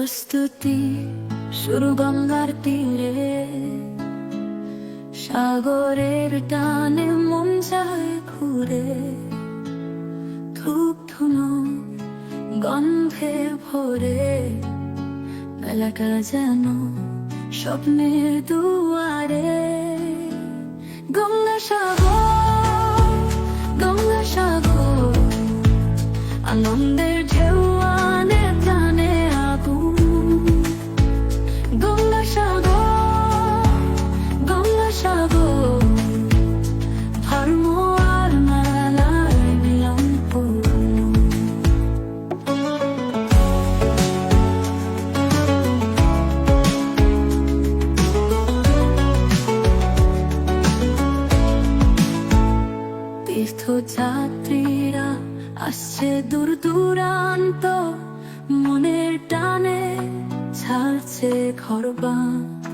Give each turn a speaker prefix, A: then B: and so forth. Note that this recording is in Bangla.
A: প্রস্তুতি শুরু গঙ্গার তীরে। সাগরের টানে মন যায় ঘুরে। ধূপ ধুনো গন্ধে ভরে। বেলাটা যেন স্বপ্নের দুয়ারে। গঙ্গা সাগর গঙ্গা সাগর, আনন্দের ঢেউ তীর্থযাত্রীরা আসছে দূর দূরান্ত। মনের টানে ছাড়ছে ঘরবান নৌ